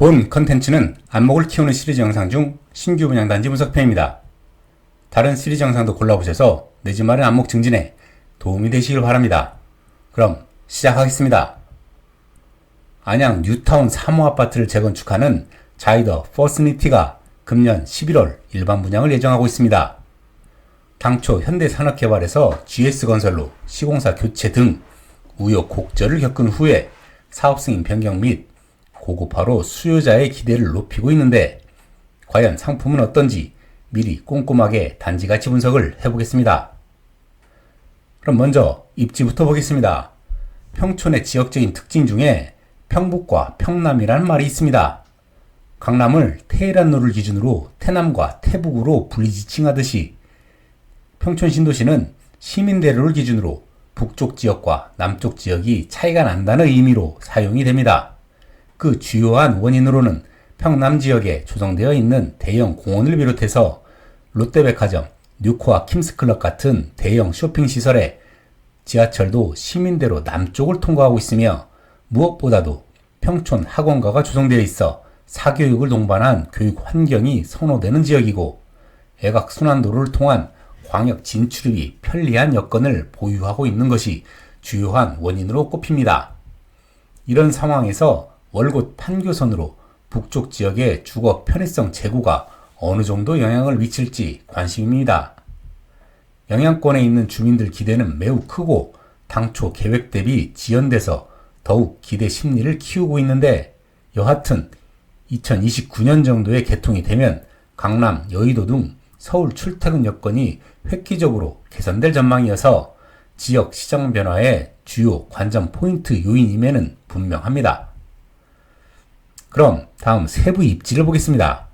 본 컨텐츠는 안목을 키우는 시리즈 영상 중 신규 분양 단지 분석편입니다. 다른 시리즈 영상도 골라보셔서 내 집 마련 안목 증진에 도움이 되시길 바랍니다. 그럼 시작하겠습니다. 안양 뉴타운 3호 아파트를 재건축하는 자이더 퍼스니티가 금년 11월 일반 분양을 예정하고 있습니다. 당초 현대산업개발에서 GS건설로 시공사 교체 등 우여곡절을 겪은 후에 사업 승인 변경 및 고급화로 수요자의 기대를 높이고 있는데 과연 상품은 어떤지 미리 꼼꼼하게 단지 가치 분석을 해보겠습니다. 그럼 먼저 입지부터 보겠습니다. 평촌의 지역적인 특징 중에 평북과 평남이라는 말이 있습니다. 강남을 테헤란로를 기준으로 태남과 태북으로 분리 지칭하듯이 평촌 신도시는 시민대로를 기준으로 북쪽 지역과 남쪽 지역이 차이가 난다는 의미로 사용이 됩니다. 그 주요한 원인으로는 평남 지역에 조성되어 있는 대형 공원을 비롯해서 롯데백화점, 뉴코아 킴스클럽 같은 대형 쇼핑시설에 지하철도 시민대로 남쪽을 통과하고 있으며 무엇보다도 평촌 학원가가 조성되어 있어 사교육을 동반한 교육 환경이 선호되는 지역이고 애각순환도로를 통한 광역 진출입이 편리한 여건을 보유하고 있는 것이 주요한 원인으로 꼽힙니다. 이런 상황에서 월곶 판교선으로 북쪽 지역의 주거 편의성 제고가 어느 정도 영향을 미칠지 관심입니다. 영향권에 있는 주민들 기대는 매우 크고 당초 계획 대비 지연돼서 더욱 기대 심리를 키우고 있는데 여하튼 2029년 정도에 개통이 되면 강남, 여의도 등 서울 출퇴근 여건이 획기적으로 개선될 전망이어서 지역 시장 변화의 주요 관전 포인트 요인임에는 분명합니다. 그럼 다음 세부 입지를 보겠습니다.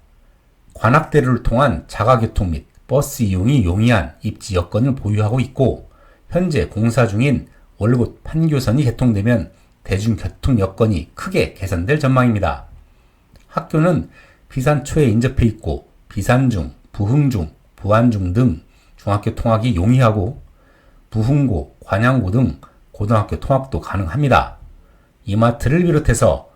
관악대로를 통한 자가교통 및 버스 이용이 용이한 입지 여건을 보유하고 있고 현재 공사 중인 월곶 판교선이 개통되면 대중교통 여건이 크게 개선될 전망입니다. 학교는 비산초에 인접해 있고 비산중, 부흥중, 부안중 등 중학교 통학이 용이하고 부흥고, 관양고 등 고등학교 통학도 가능합니다. 이마트를 비롯해서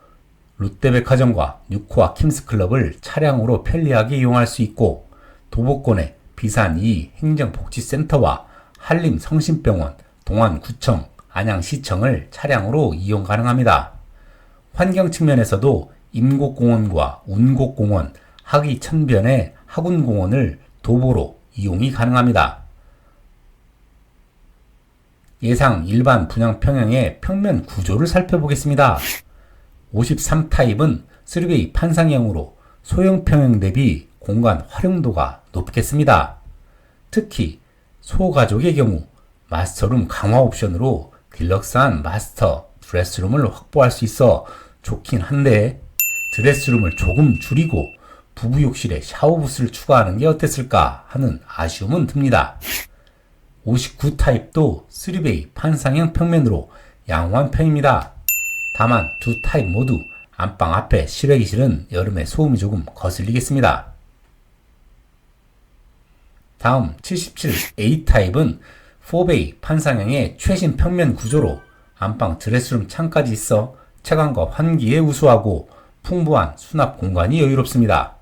롯데백화점과 뉴코아 킴스클럽을 차량으로 편리하게 이용할 수 있고 도보권의 비산 2 행정복지센터와 한림 성심병원, 동안구청, 안양시청을 차량으로 이용 가능합니다. 환경 측면에서도 임곡공원과 운곡공원, 하기천변의 하군공원을 도보로 이용이 가능합니다. 예상 일반 분양 평형의 평면 구조를 살펴보겠습니다. 53타입은 3베이 판상형으로 소형 평형 대비 공간 활용도가 높겠습니다. 특히 소가족의 경우 마스터룸 강화 옵션으로 딜럭스한 마스터 드레스룸을 확보할 수 있어 좋긴 한데 드레스룸을 조금 줄이고 부부 욕실에 샤워 부스를 추가하는 게 어땠을까 하는 아쉬움은 듭니다. 59 타입도 3베이 판상형 평면으로 양호한 편입니다. 다만 두 타입 모두 안방 앞에 실외기실은 여름에 소음이 조금 거슬리겠습니다. 다음 77A 타입은 4베이 판상형의 최신 평면 구조로 안방 드레스룸 창까지 있어 채광과 환기에 우수하고 풍부한 수납 공간이 여유롭습니다.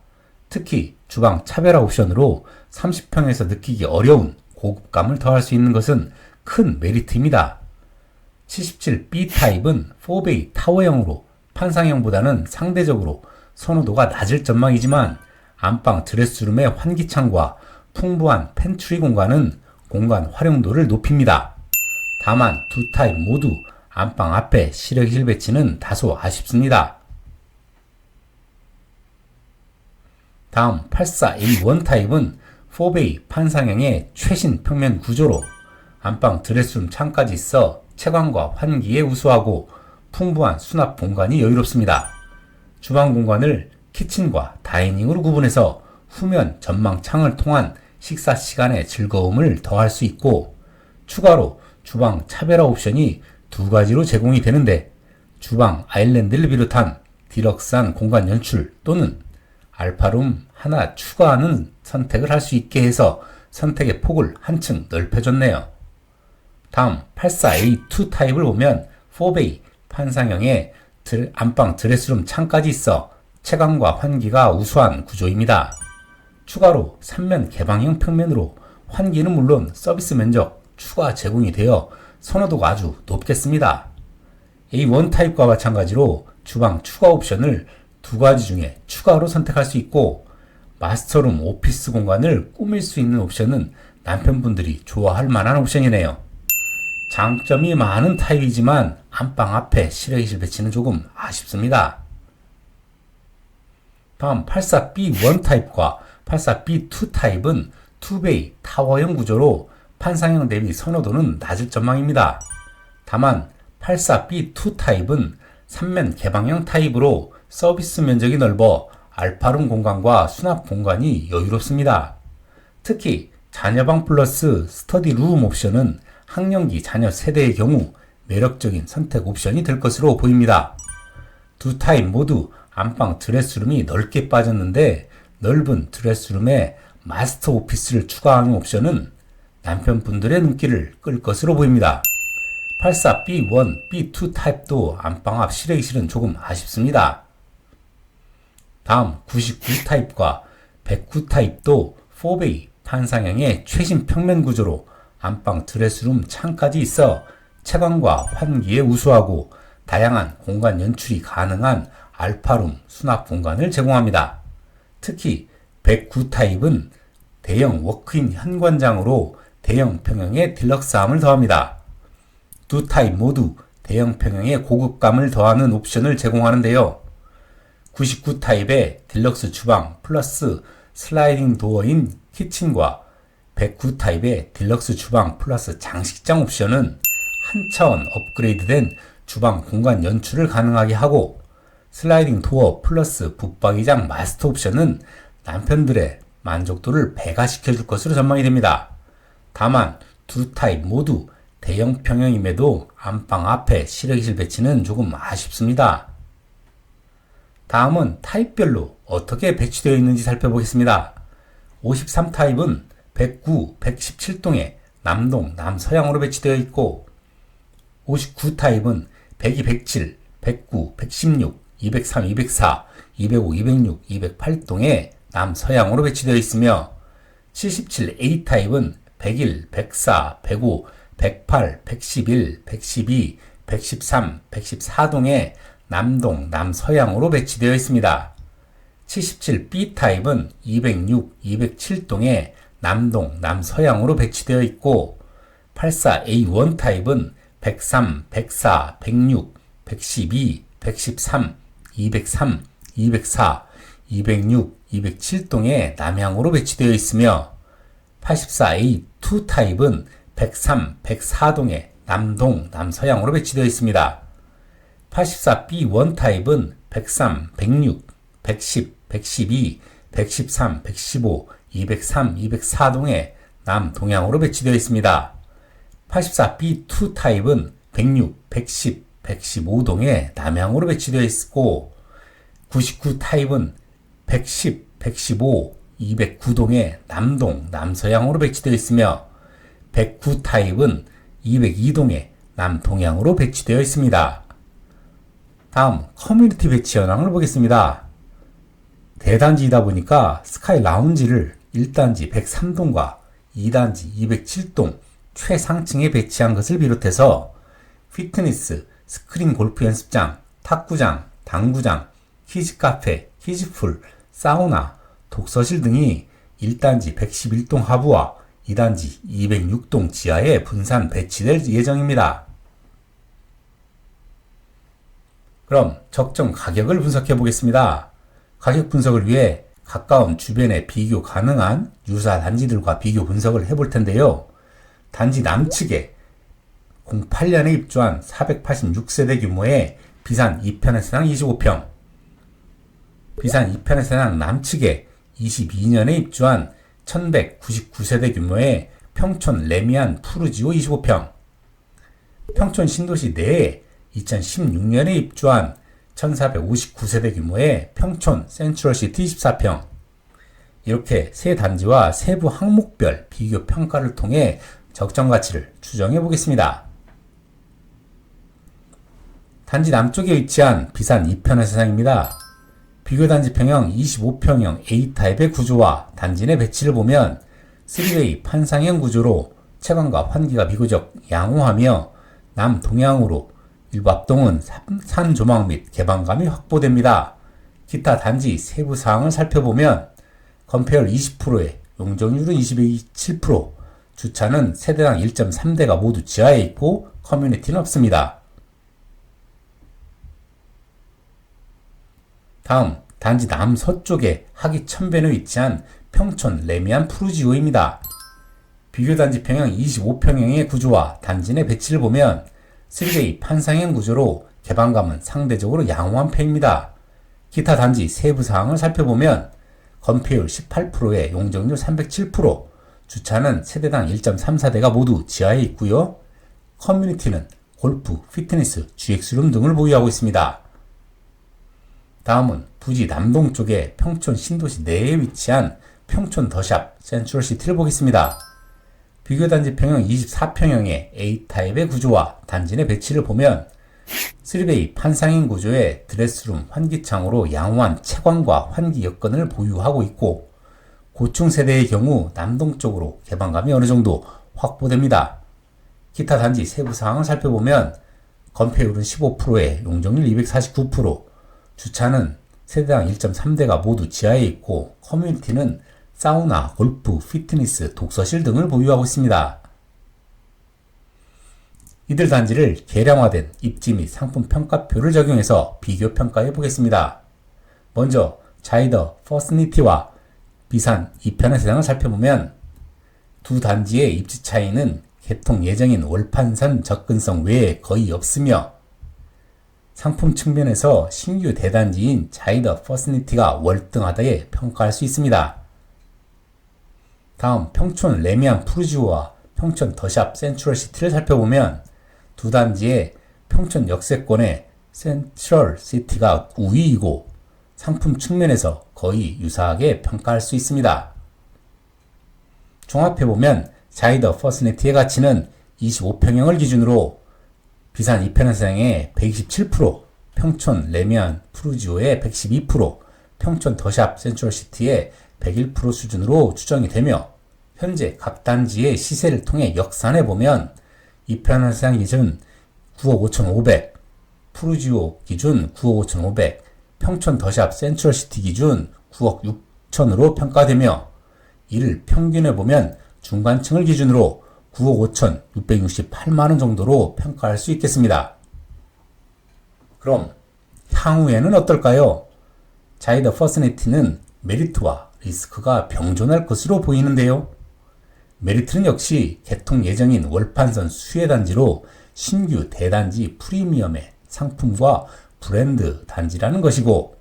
특히 주방 차별화 옵션으로 30평에서 느끼기 어려운 고급감을 더할 수 있는 것은 큰 메리트입니다. 77B 타입은 4베이 타워형으로 판상형보다는 상대적으로 선호도가 낮을 전망이지만 안방 드레스룸의 환기창과 풍부한 팬트리 공간은 공간 활용도를 높입니다. 다만 두 타입 모두 안방 앞에 실외기실 배치는 다소 아쉽습니다. 다음 84A1 타입은 4베이 판상형의 최신 평면 구조로 안방 드레스룸 창까지 있어 채광과 환기에 우수하고 풍부한 수납 공간이 여유롭습니다. 주방 공간을 키친과 다이닝으로 구분해서 후면 전망 창을 통한 식사 시간의 즐거움을 더할 수 있고 추가로 주방 차별화 옵션이 두 가지로 제공이 되는데 주방 아일랜드를 비롯한 디럭스한 공간 연출 또는 알파룸 하나 추가하는 선택을 할 수 있게 해서 선택의 폭을 한층 넓혀줬네요. 다음 84A2 타입을 보면 4베이 판상형의 안방 드레스룸 창까지 있어 채광과 환기가 우수한 구조입니다. 추가로 3면 개방형 평면으로 환기는 물론 서비스 면적 추가 제공이 되어 선호도가 아주 높겠습니다. A1 타입과 마찬가지로 주방 추가 옵션을 두 가지 중에 추가로 선택할 수 있고 마스터룸 오피스 공간을 꾸밀 수 있는 옵션은 남편분들이 좋아할 만한 옵션이네요. 장점이 많은 타입이지만 안방 앞에 실외기실 배치는 조금 아쉽습니다. 다음 84B1 타입과 84B2 타입은 투베이 타워형 구조로 판상형 대비 선호도는 낮을 전망입니다. 다만 84B2 타입은 3면 개방형 타입으로 서비스 면적이 넓어 알파룸 공간과 수납 공간이 여유롭습니다. 특히 자녀방 플러스 스터디 룸 옵션은 학령기 자녀 세대의 경우 매력적인 선택 옵션이 될 것으로 보입니다. 두 타입 모두 안방 드레스룸이 넓게 빠졌는데 넓은 드레스룸에 마스터 오피스를 추가하는 옵션은 남편분들의 눈길을 끌 것으로 보입니다. 84B1, B2 타입도 안방 앞 실외기실은 조금 아쉽습니다. 다음 99 타입과 109 타입도 4베이 판상형의 최신 평면 구조로 안방 드레스룸 창까지 있어 채광과 환기에 우수하고 다양한 공간 연출이 가능한 알파룸 수납 공간을 제공합니다. 특히 109 타입은 대형 워크인 현관장으로 대형 평형의 딜럭스함을 더합니다. 두 타입 모두 대형 평형의 고급감을 더하는 옵션을 제공하는데요. 99 타입의 딜럭스 주방 플러스 슬라이딩 도어인 키친과 109 타입의 딜럭스 주방 플러스 장식장 옵션은 한 차원 업그레이드된 주방 공간 연출을 가능하게 하고 슬라이딩 도어 플러스 붙박이장 마스터 옵션은 남편들의 만족도를 배가시켜 줄 것으로 전망이 됩니다. 다만 두 타입 모두 대형 평형임에도 안방 앞에 실외기실 배치는 조금 아쉽습니다. 다음은 타입별로 어떻게 배치되어 있는지 살펴보겠습니다. 53 타입은 109, 117동에 남동, 남서양으로 배치되어 있고 59 타입은 102, 107, 109, 116, 203, 204, 205, 206, 208동에 남서양으로 배치되어 있으며 77A 타입은 101, 104, 105, 108, 111, 112, 113, 114동에 남동, 남서양으로 배치되어 있습니다. 77B 타입은 206, 207동에 남동, 남서양으로 배치되어 있고 84A1 타입은 103, 104, 106, 112, 113, 203, 204, 206, 207동에 남향으로 배치되어 있으며 84A2 타입은 103, 104동에 남동, 남서양으로 배치되어 있습니다. 84B1 타입은 103, 106, 110, 112, 113, 115, 203, 204동에 남동향으로 배치되어 있습니다. 84B2 타입은 106, 110, 115동에 남향으로 배치되어 있고 99 타입은 110, 115, 209동에 남동, 남서향으로 배치되어 있으며 109 타입은 202동에 남동향으로 배치되어 있습니다. 다음 커뮤니티 배치 현황을 보겠습니다. 대단지이다 보니까 스카이 라운지를 1단지 103동과 2단지 207동 최상층에 배치한 것을 비롯해서 피트니스, 스크린 골프 연습장, 탁구장, 당구장, 키즈카페, 키즈풀, 사우나, 독서실 등이 1단지 111동 하부와 2단지 206동 지하에 분산 배치될 예정입니다. 그럼 적정 가격을 분석해 보겠습니다. 가격 분석을 위해 가까운 주변에 비교 가능한 유사 단지들과 비교 분석을 해볼 텐데요. 단지 남측에 08년에 입주한 486세대 규모의 비산 2편의 세상 25평, 비산 2편의 세상 남측에 22년에 입주한 1199세대 규모의 평촌 레미안 푸르지오 25평, 평촌 신도시 내에 2016년에 입주한 1459세대 규모의 평촌 센트럴시티 24평, 이렇게 세 단지와 세부 항목별 비교 평가를 통해 적정 가치를 추정해 보겠습니다. 단지 남쪽에 위치한 비산 2편의 세상입니다. 비교단지 평형 25평형 A타입의 구조와 단지 내 배치를 보면 3웨이 판상형 구조로 채광과 환기가 비교적 양호하며 남동향으로 일부 앞동은 산 조망 및 개방감이 확보됩니다. 기타 단지 세부 사항을 살펴보면 건폐율 20%에 용적률은 27%, 주차는 세대당 1.3대가 모두 지하에 있고 커뮤니티는 없습니다. 다음 단지 남서쪽에 하기 천변에 위치한 평촌 레미안 푸르지오입니다. 비교단지 평형 25평형의 구조와 단지 내 배치를 보면 3데이 판상형 구조로 개방감은 상대적으로 양호한 편입니다. 기타 단지 세부 사항을 살펴보면 건폐율 18%에 용적률 307%, 주차는 세대당 1.34대가 모두 지하에 있고요. 커뮤니티는 골프, 피트니스, GX룸 등을 보유하고 있습니다. 다음은 부지 남동쪽에 평촌 신도시 내에 위치한 평촌 더샵 센트럴시티를 보겠습니다. 비교단지 평형 24평형의 A타입의 구조와 단지 내 배치를 보면 3베이 판상인 구조의 드레스룸 환기창으로 양호한 채광과 환기 여건을 보유하고 있고 고층 세대의 경우 남동쪽으로 개방감이 어느 정도 확보됩니다. 기타 단지 세부 사항을 살펴보면 건폐율은 15%에 용적률 249%, 주차는 세대당 1.3대가 모두 지하에 있고 커뮤니티는 사우나, 골프, 피트니스, 독서실 등을 보유하고 있습니다. 이들 단지를 개량화된 입지 및 상품 평가표를 적용해서 비교 평가해 보겠습니다. 먼저 자이더 퍼스니티와 비산 2편의 세상을 살펴보면 두 단지의 입지 차이는 개통 예정인 월판산 접근성 외에 거의 없으며 상품 측면에서 신규 대단지인 자이더 퍼스니티가 월등하다에 평가할 수 있습니다. 다음 평촌 레미안 푸르지오와 평촌 더샵 센트럴 시티를 살펴보면 두 단지의 평촌 역세권의 센트럴 시티가 우위이고 상품 측면에서 거의 유사하게 평가할 수 있습니다. 종합해보면 자이더 퍼스니티의 가치는 25평형을 기준으로 비산 2편의상의 127%, 평촌 레미안 푸르지오의 112%, 평촌 더샵 센트럴시티의 101% 수준으로 추정이 되며 현재 각 단지의 시세를 통해 역산해 보면 이편한 시장 기준 9억 5,500, 푸르지오 기준 9억 5,500, 평촌 더샵 센트럴시티 기준 9억 6천으로 평가되며 이를 평균해 보면 중간층을 기준으로 9억 5천 668만원 정도로 평가할 수 있겠습니다. 그럼 향후에는 어떨까요? 자이더 퍼스니티는 메리트와 리스크가 병존할 것으로 보이는데요. 메리트는 역시 개통 예정인 월판선 수혜단지로 신규 대단지 프리미엄의 상품과 브랜드 단지라는 것이고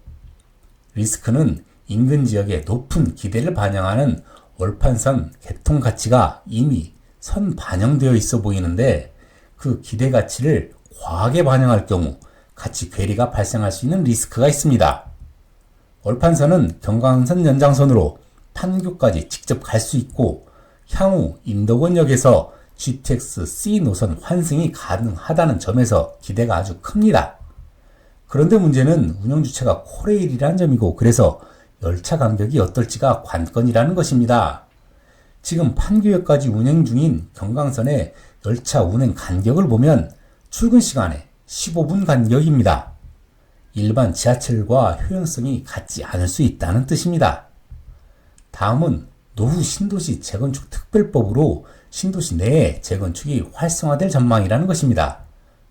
리스크는 인근 지역의 높은 기대를 반영하는 월판선 개통 가치가 이미 선 반영되어 있어 보이는데 그 기대 가치를 과하게 반영할 경우 가치 괴리가 발생할 수 있는 리스크가 있습니다. 월판선은 경강선 연장선으로 판교까지 직접 갈 수 있고 향후 인덕원역에서 GTX C 노선 환승이 가능하다는 점에서 기대가 아주 큽니다. 그런데 문제는 운영 주체가 코레일이라는 점이고 그래서 열차 간격이 어떨지가 관건이라는 것입니다. 지금 판교역까지 운행 중인 경강선의 열차 운행 간격을 보면 출근 시간에 15분 간격입니다. 일반 지하철과 효용성이 같지 않을 수 있다는 뜻입니다. 다음은 노후 신도시 재건축 특별법으로 신도시 내에 재건축이 활성화될 전망이라는 것입니다.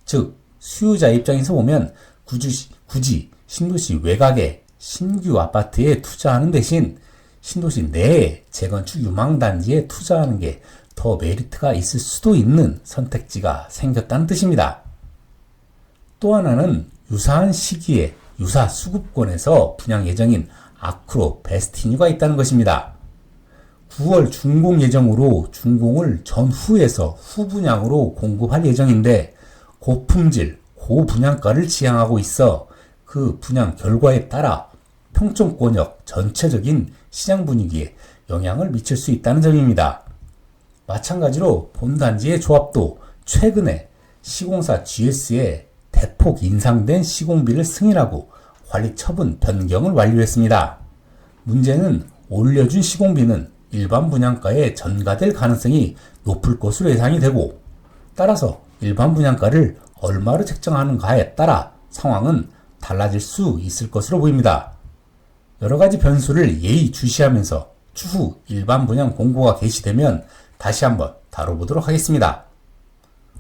즉, 수요자 입장에서 보면 굳이, 굳이 신도시 외곽에 신규 아파트에 투자하는 대신 신도시 내에 재건축 유망단지에 투자하는 게 더 메리트가 있을 수도 있는 선택지가 생겼다는 뜻입니다. 또 하나는 유사한 시기에 유사 수급권에서 분양 예정인 아크로 베스티뉴가 있다는 것입니다. 9월 준공 예정으로 준공을 전후에서 후분양으로 공급할 예정인데 고품질, 고분양가를 지향하고 있어 그 분양 결과에 따라 평촌권역 전체적인 시장 분위기에 영향을 미칠 수 있다는 점입니다. 마찬가지로 본단지의 조합도 최근에 시공사 GS에 대폭 인상된 시공비를 승인하고 관리 처분 변경을 완료했습니다. 문제는 올려준 시공비는 일반 분양가에 전가될 가능성이 높을 것으로 예상이 되고 따라서 일반 분양가를 얼마로 책정하는가에 따라 상황은 달라질 수 있을 것으로 보입니다. 여러 가지 변수를 예의 주시하면서 추후 일반 분양 공고가 개시되면 다시 한번 다뤄보도록 하겠습니다.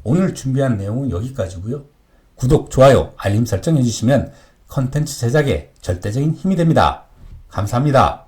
오늘 준비한 내용은 여기까지고요. 구독, 좋아요, 알림 설정 해주시면 컨텐츠 제작에 절대적인 힘이 됩니다. 감사합니다.